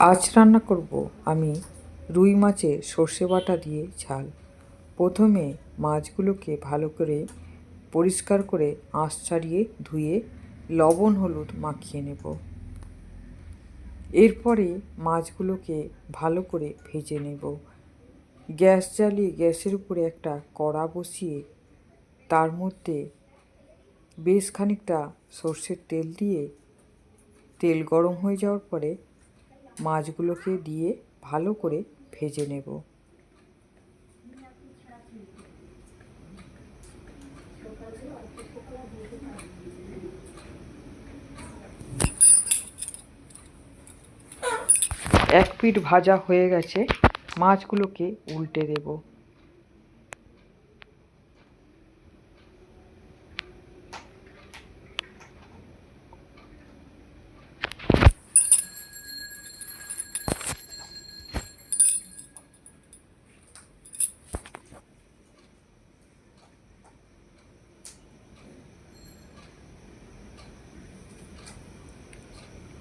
আজ রান্না করব আমি রুই মাছের সর্ষে বাটা দিয়ে ঝাল। প্রথমে মাছগুলোকে ভালো করে পরিষ্কার করে আঁশ ছাড়িয়ে ধুয়ে লবণ হলুদ মাখিয়ে নেব। এরপরে মাছগুলোকে ভালো করে ভেজে নেব। গ্যাস জ্বালিয়ে গ্যাসের উপরে একটা কড়া বসিয়ে তার মধ্যে বেশ খানিকটা সর্ষের তেল দিয়ে তেল গরম হয়ে যাওয়ার পরে মাছগুলোকে দিয়ে ভালো করে ভেজে নেব। এক পিঠ ভাজা হয়ে গেছে মাছগুলোকে উল্টে দেব।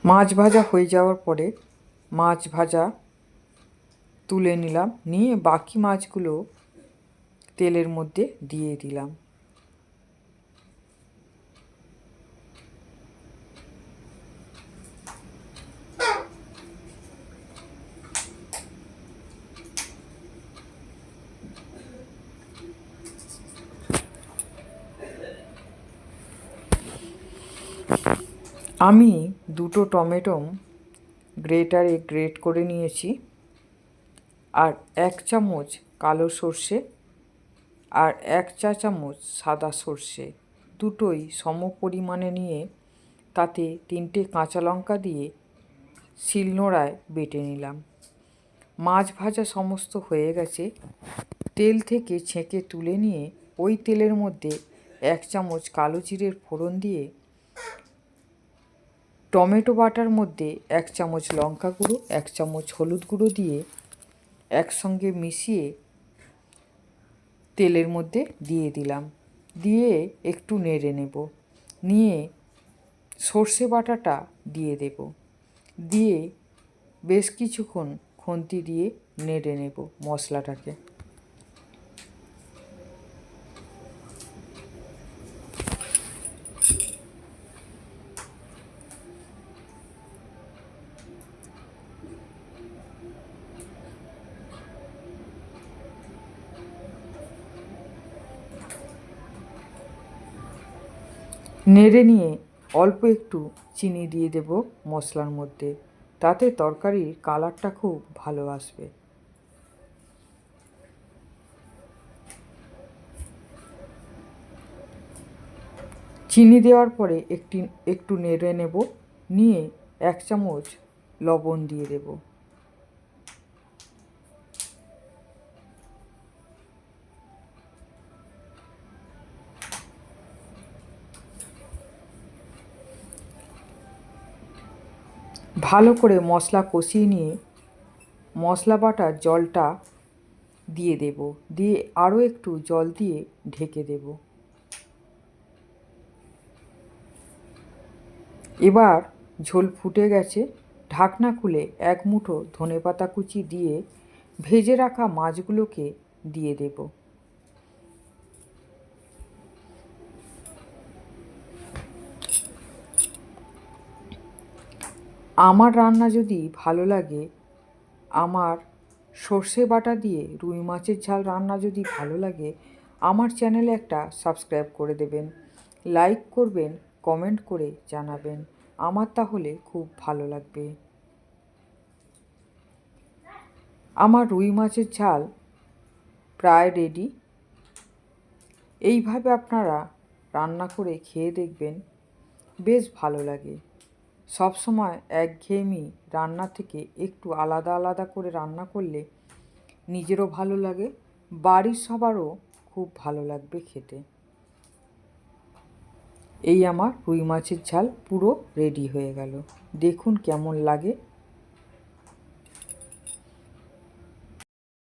মাছ ভাজা হয়ে যাওয়ার পরে মাছ ভাজা তুলে নিলাম, নিয়ে বাকি মাছগুলো তেলের মধ্যে দিয়ে দিলাম। আমি দুটো টমেটো গ্রেটারে গ্রেট করে নিয়েছি আর এক চামচ কালো সর্ষে আর এক চা চামচ সাদা সর্ষে। দুটোই সম পরিমাণে নিয়ে তাতে তিনটে কাঁচা লঙ্কা দিয়ে শিলনোড়ায় বেটে নিলাম। মাছ ভাজা সমস্ত হয়ে গেছে। তেল থেকে ছেঁকে তুলে নিয়ে ওই তেলের মধ্যে এক চামচ কালো জিরের ফোড়ন দিয়ে টমেটো বাটার মধ্যে এক চামচ লঙ্কা গুঁড়ো, এক চামচ হলুদ গুঁড়ো দিয়ে একসঙ্গে মিশিয়ে তেলের মধ্যে দিয়ে দিলাম। দিয়ে একটু নেড়ে নেব। নিয়ে সর্ষে বাটাটা দিয়ে দেব। দিয়ে বেশ কিছুক্ষণ খুন্তি দিয়ে নেড়ে নেব মশলাটাকে। নেড়ে নিয়ে অল্প একটু চিনি দিয়ে দেব মশলার মধ্যে। তাতে তরকারির কালারটা খুব ভালো আসবে। চিনি দেওয়ার পরে একটি, একটু নেড়ে নেব। নিয়ে এক চামচ লবণ দিয়ে দেবো। ভালো করে মশলা কষিয়ে নিয়ে মশলা বাটার জলটা দিয়ে দেব। দিয়ে আরও একটু জল দিয়ে ঢেকে দেব। এবার ঝোল ফুটে গেছে। ঢাকনা খুলে এক মুঠো ধনেপাতা কুচি দিয়ে ভেজে রাখা মাছগুলোকে দিয়ে দেবো। আমার রান্না যদি ভালো লাগে, আমার সর্ষে বাটা দিয়ে রুই মাছের ঝাল রান্না যদি ভালো লাগে, আমার চ্যানেলে একটা সাবস্ক্রাইব করে দেবেন। লাইক করবেন, কমেন্ট করে জানাবেন। আমার তাহলে খুব ভালো লাগবে। আমার রুই মাছের ঝাল প্রায় রেডি এইভাবে আপনারা রান্না করে খেয়ে দেখবেন। বেশ ভালো লাগে। সব সময় একঘেয়েমি রান্না থেকে একটু আলাদা আলাদা করে রান্না করলে নিজেরও ভালো লাগে, বাড়ির সবারও খুব ভালো লাগবে খেতে। এই আমার রুই মাছের ঝাল পুরো রেডি হয়ে গেল। দেখুন কেমন লাগে।